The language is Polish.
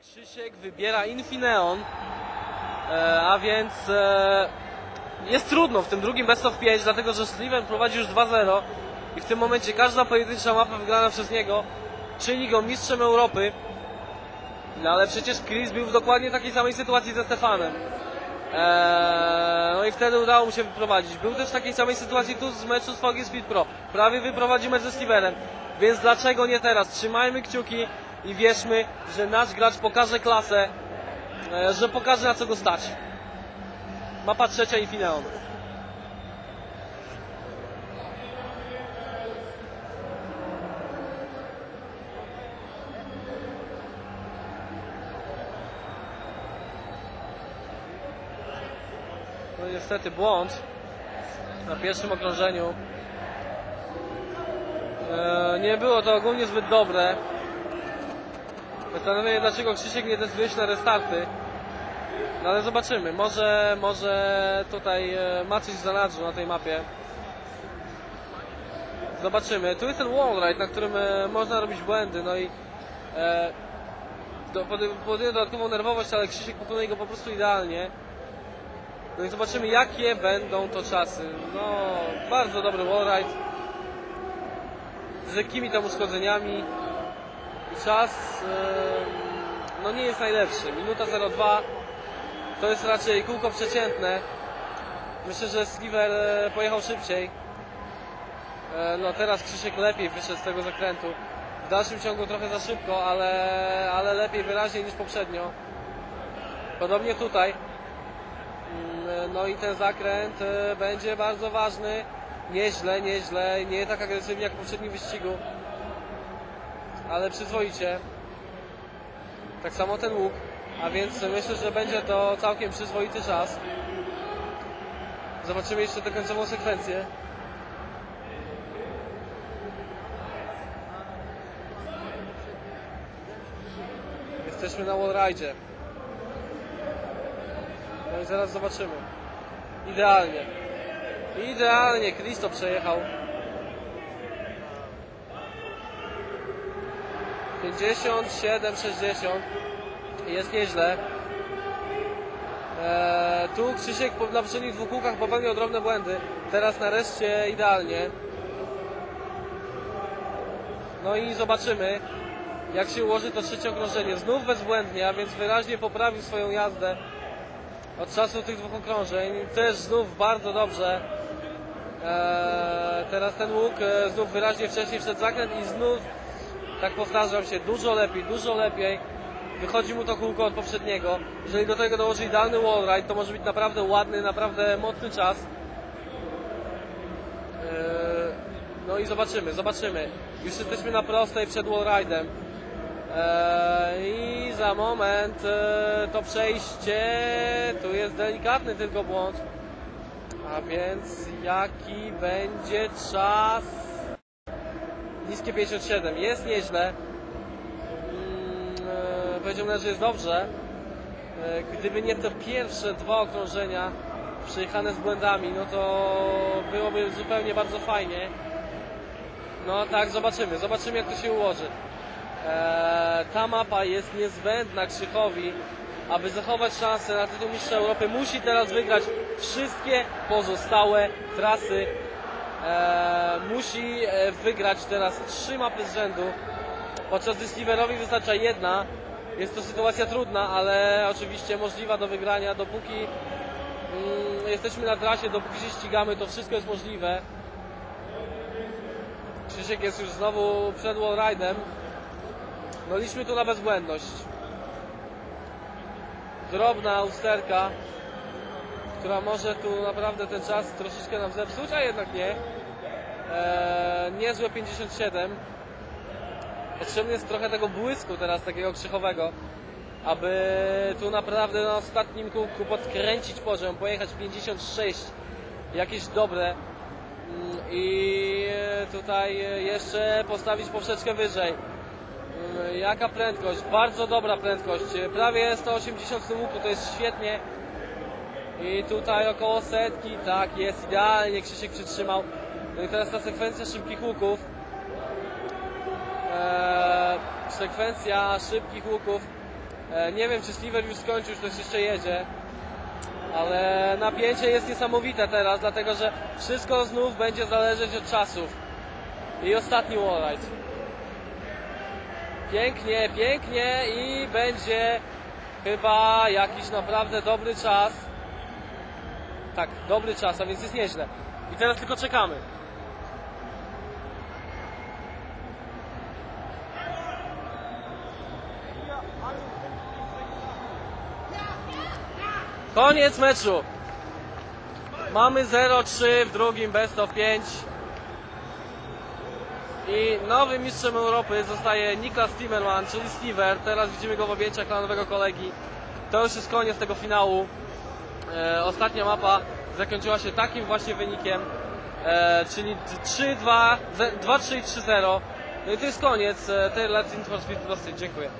Krzysiek wybiera Infineon, e, a więc e, jest trudno w tym drugim best of 5, dlatego że Sliven prowadzi już 2-0 i w tym momencie każda pojedyncza mapa wygrana przez niego czyni go mistrzem Europy. No ale przecież Chris był w dokładnie takiej samej sytuacji ze Stefanem. Eee, no i wtedy udało mu się wyprowadzić. Był też w takiej samej sytuacji tu z meczu z VG Speed Pro. Prawie wyprowadził mecz ze Sliverem. Więc dlaczego nie teraz? Trzymajmy kciuki i wierzmy, że nasz gracz pokaże klasę, e, że pokaże na co go stać. Mapa trzecia Infineon. No niestety błąd na pierwszym okrążeniu. E, nie było to ogólnie zbyt dobre. Zastanawiam się dlaczego Krzysiek nie decyduje się na restarty. No ale zobaczymy. Może, może tutaj e, ma coś w zanadrzu na tej mapie. Zobaczymy. Tu jest ten wallride, na którym e, można robić błędy. No i e, do, podejmuje dodatkową nerwowość, ale Krzysiek pokonuje go po prostu idealnie. No i zobaczymy jakie będą to czasy. No, bardzo dobry wallride. Z lekkimi tam uszkodzeniami. Czas no nie jest najlepszy. Minuta 02 to jest raczej kółko przeciętne. Myślę, że Sliver e, pojechał szybciej. E, No teraz Krzysiek lepiej wyszedł z tego zakrętu. W dalszym ciągu trochę za szybko, ale, ale lepiej wyraźnie niż poprzednio. Podobnie tutaj. Mm, No i ten zakręt e, będzie bardzo ważny. Nieźle, nieźle, nie tak agresywnie jak w poprzednim wyścigu. Ale przyzwoicie. Tak samo ten łuk. A więc myślę, że będzie to całkiem przyzwoity czas. Zobaczymy jeszcze tę końcową sekwencję. Jesteśmy na wallride'zie. No i zaraz zobaczymy. Idealnie. Idealnie Kristo przejechał. 57, 60. Jest nieźle. Eee, tu Krzysiek na poprzednich dwóch kółkach popełnił drobne błędy. Teraz nareszcie idealnie. No i zobaczymy, jak się ułoży to trzecie okrążenie. Znów bezbłędnie, a więc wyraźnie poprawił swoją jazdę od czasu tych dwóch okrążeń. Też znów bardzo dobrze. Eee, teraz ten łuk e, znów wyraźnie wcześniej wszedł zakręt i znów, tak powtarzam się, dużo lepiej, dużo lepiej. Wychodzi mu to kółko od poprzedniego. Jeżeli do tego dołoży idealny wallride, to może być naprawdę ładny, naprawdę mocny czas. Eee, No i zobaczymy, zobaczymy. Już jesteśmy na prostej przed wallride'em. Eee, I za moment e, to przejście, tu jest delikatny tylko błąd. A więc jaki będzie czas? Niskie 57, jest nieźle. E, Powiedziałbym, że jest dobrze. E, Gdyby nie te pierwsze dwa okrążenia przejechane z błędami, no to byłoby zupełnie bardzo fajnie. No tak, zobaczymy, zobaczymy jak to się ułoży. Eee, ta mapa jest niezbędna Krzychowi, aby zachować szansę na tytuł Mistrza Europy. Musi teraz wygrać wszystkie pozostałe trasy. Eee, musi e, wygrać teraz trzy mapy z rzędu. Podczas gdy Sliverowi wystarcza jedna. Jest to sytuacja trudna, ale oczywiście możliwa do wygrania. Dopóki mm, jesteśmy na trasie, dopóki się ścigamy, to wszystko jest możliwe. Krzysiek jest już znowu przed wallride'em. No liczmy tu na bezbłędność. Drobna usterka, która może tu naprawdę ten czas troszeczkę nam zepsuć, a jednak nie. Eee, niezłe 57. Potrzebny jest trochę tego błysku teraz, takiego krzychowego, aby tu naprawdę na ostatnim kółku podkręcić poziom, pojechać 56, jakieś dobre Mm, i tutaj jeszcze postawić poprzeczkę wyżej. Mm, Jaka prędkość? Bardzo dobra prędkość. Prawie 180 w tym łuku, to jest świetnie. I tutaj około setki, tak, jest idealnie, Krzysiek przytrzymał. No i teraz ta sekwencja szybkich łuków. Eee, sekwencja szybkich łuków E, nie wiem, czy Sliver już skończył, czy ktoś jeszcze jedzie. Ale napięcie jest niesamowite teraz, dlatego że wszystko znów będzie zależeć od czasów. I ostatni wallride. Pięknie, pięknie i będzie chyba jakiś naprawdę dobry czas. Tak, dobry czas, a więc jest nieźle. I teraz tylko czekamy. Koniec meczu. Mamy 0-3 w drugim best of 5. I nowym mistrzem Europy zostaje Niklas Timmerman, czyli Stever. Teraz widzimy go w objęciach dla nowego kolegi. To już jest koniec tego finału. E, ostatnia mapa zakończyła się takim właśnie wynikiem, e, czyli 3-2, 2-3 i 3-0. No i to jest koniec e, tej relacji Need Speed. Dziękuję.